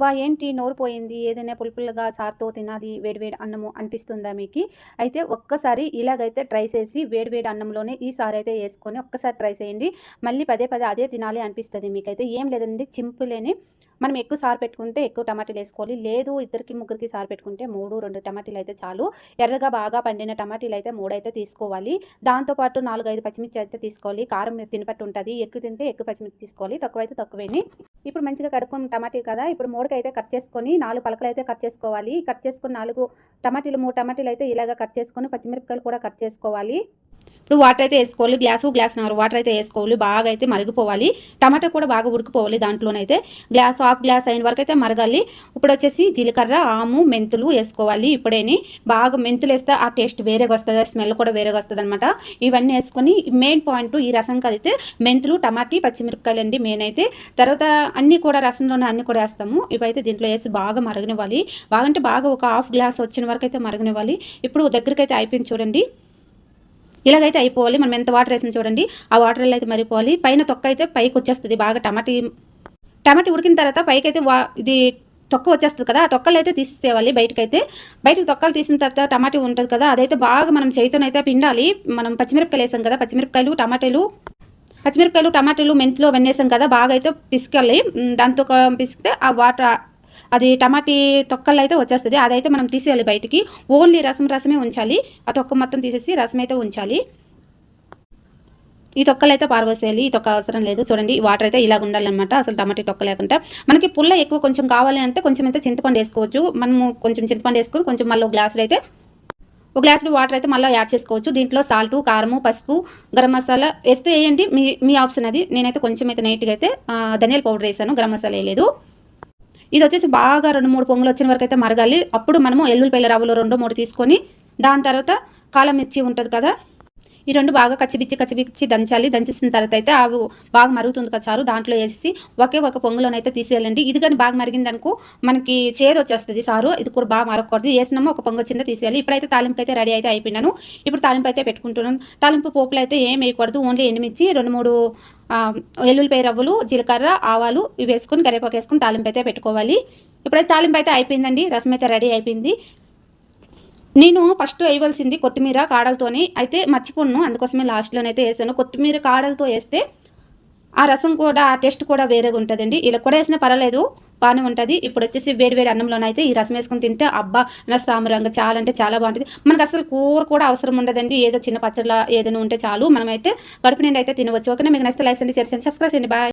అబ్బా ఏంటి నోరు పోయింది? ఏదైనా పులుపులుగా సార్తో తినాలి వేడివేడి అన్నము అనిపిస్తుందా మీకు? అయితే ఒక్కసారి ఇలాగైతే ట్రై చేసి వేడివేడి అన్నంలోనే ఈ సారి అయితే వేసుకొని ఒక్కసారి ట్రై చేయండి. మళ్ళీ పదే పదే అదే తినాలి అనిపిస్తుంది మీకైతే. ఏం లేదండి చింపులేని మనం ఎక్కువ సారు పెట్టుకుంటే ఎక్కువ టమాటాలు వేసుకోవాలి. లేదు ఇద్దరికి ముగ్గురికి సారు పెట్టుకుంటే మూడు రెండు టమాటీలు అయితే చాలు. ఎర్రగా బాగా పండిన టమాటీలు అయితే మూడు అయితే తీసుకోవాలి. దాంతోపాటు నాలుగు ఐదు పచ్చిమిర్చి అయితే తీసుకోవాలి. కారం తినపట్టు ఉంటుంది. ఎక్కువ తింటే ఎక్కువ పచ్చిమిర్చి తీసుకోవాలి. తక్కువ అయితే తక్కువేని ఇప్పుడు మంచిగా కడుక్కున్న టమాటీ కదా ఇప్పుడు మూడుకి అయితే కట్ చేసుకొని నాలుగు పలకలు అయితే కట్ చేసుకోవాలి. కట్ చేసుకుని నాలుగు టమాటీలు మూడు టమాటీలు అయితే ఇలాగ కట్ చేసుకొని పచ్చిమిరపకాయలు కూడా కట్ చేసుకోవాలి. ఇప్పుడు వాటర్ అయితే వేసుకోవాలి గ్లాసు గ్లాస్ నర. వాటర్ అయితే వేసుకోవాలి బాగా అయితే మరిగిపోవాలి. టమాటా కూడా బాగా ఉడికిపోవాలి దాంట్లోనైతే. గ్లాస్ హాఫ్ గ్లాస్ అయిన వరకు అయితే మరగాలి. ఇప్పుడు వచ్చేసి జీలకర్ర ఆము మెంతులు వేసుకోవాలి ఇప్పుడేని. బాగా మెంతులు వేస్తే ఆ టేస్ట్ వేరేగా వస్తుంది స్మెల్ కూడా వేరేగా వస్తుంది అనమాట ఇవన్నీ వేసుకొని మెయిన్ పాయింట్ ఈ రసం కలిగితే మెంతులు టమాటీ పచ్చిమిరపకాయలు అండి మెయిన్ అయితే. తర్వాత అన్నీ కూడా రసంలోనే అన్నీ కూడా వేస్తాము. ఇవైతే దీంట్లో వేసి బాగా మరగనివ్వాలి. బాగంటే బాగా ఒక హాఫ్ గ్లాస్ వచ్చిన వరకు అయితే మరగనివ్వాలి. ఇప్పుడు దగ్గరికి అయితే అయిపోయింది చూడండి. ఇలాగైతే అయిపోవాలి. మనం ఎంత వాటర్ వేసినా చూడండి ఆ వాటర్లో అయితే మరిపోవాలి పైన తొక్క అయితే పైకి వచ్చేస్తుంది బాగా టమాటీ టమాటీ ఉడికిన తర్వాత పైకి అయితే వా ఇది తొక్క వచ్చేస్తుంది కదా ఆ తొక్కలు అయితే తీసేసేవాలి బయటకైతే. బయటకు తొక్కలు తీసిన తర్వాత టమాటీ ఉంటుంది కదా అదైతే బాగా మనం చేతితోనైతే పిండాలి. మనం పచ్చిమిరపకాయలు వేసాం కదా పచ్చిమిరపకాయలు టమాటాలు పచ్చిమిరపకాయలు టమాటాలు మెంతులు అవన్నీ వేసాం కదా బాగా అయితే పిసుకెళ్ళి దాంతో పిసికితే ఆ వాటర్ అది టమాటీ తొక్కలు అయితే వచ్చేస్తుంది. అదైతే మనం తీసేయాలి బయటికి. ఓన్లీ రసం రసమే ఉంచాలి. ఆ తొక్క మొత్తం తీసేసి రసం అయితే ఉంచాలి. ఈ తొక్కలు అయితే పారవేసేయాలి ఈ తొక్క అవసరం లేదు. చూడండి వాటర్ అయితే ఇలాగ ఉండాలన్నమాట. అసలు టమాటా తొక్క లేకుండా. మనకి పుల్ల ఎక్కువ కొంచెం కావాలి అంటే కొంచెం అయితే చింతపండు వేసుకోవచ్చు. మనము కొంచెం చింతపండు వేసుకొని కొంచెం మళ్ళీ ఒక గ్లాసులు అయితే ఒక గ్లాసులో వాటర్ అయితే మళ్ళీ యాడ్ చేసుకోవచ్చు. దీంట్లో సాల్ట్ కారము పసుపు గరం మసాలా వేస్తే వేయండి. మీ మీ ఆప్షన్ అది. నేనైతే కొంచెం అయితే నైట్గా అయితే ధనియాల పౌడర్ వేసాను. గరం మసాలా వేయలేదు. ఇది వచ్చేసి బాగా రెండు మూడు పొంగులు వచ్చిన వరకు అయితే మరగాలి. అప్పుడు మనము ఎల్లుల్లిపల్లి రవ్వలు రెండు మూడు తీసుకొని దాని తర్వాత కాలం మిర్చి ఉంటుంది కదా ఈ రెండు బాగా కచ్చిపిచ్చి కచ్చిపిచ్చి దంచాలి. దంచేసిన తర్వాత అయితే అవి బాగా మరుగుతుంది కదా సారు దాంట్లో వేసేసి ఒకే ఒక పొంగులోనైతే తీసేయాలండి. ఇది కానీ బాగా మరిగిందనుకో మనకి చేదు వచ్చేస్తుంది సారు ఇది కూడా బాగా మరగకూడదు. వేసినాము ఒక పొంగు వచ్చిందో తీసేయాలి. ఇప్పుడైతే తాలింపు అయితే రెడీ అయితే అయిపోయినాను. ఇప్పుడు తాలింపు అయితే పెట్టుకుంటున్నాను. తాలింపు పోపులు అయితే ఏం వేయకూడదు. ఓన్లీ ఎండుమిర్చి రెండు మూడు వెల్లుల్లిపాయ రవ్వలు జీలకర్ర ఆవాలు ఇవి వేసుకొని కరివేపాకు వేసుకొని తాలింపు అయితే పెట్టుకోవాలి. ఇప్పుడైతే తాలింపు అయితే అయిపోయిందండి. రసం అయితే రెడీ అయిపోయింది. నేను ఫస్ట్ వేయవలసింది కొత్తిమీర కాడలతోని అయితే మర్చిపోను అందుకోసమే లాస్ట్లోనైతే వేసాను. కొత్తిమీర కాడలతో వేస్తే ఆ రసం కూడా ఆ టేస్ట్ కూడా వేరేగా ఉంటుందండి. ఇలా కూడా వేసినా పర్వాలేదు బాగానే ఉంటుంది. ఇప్పుడు వచ్చేసి వేడి వేడి అన్నంలోనైతే ఈ రసం వేసుకొని తింటే అబ్బా నా సామరంగా చాలా అంటే చాలా బాగుంటుంది. మనకు అసలు కూర కూడా అవసరం ఉండదండి. ఏదో చిన్న పచ్చళ్ళ ఏదైనా ఉంటే చాలు. మనమైతే కడుపు నిండి అయితే తినవచ్చు. ఓకేనా? మీకు నచ్చితే లైక్స్ అండి షేర్ చేయండి. సబ్స్క్రైబ్ చేయండి. బాయ్.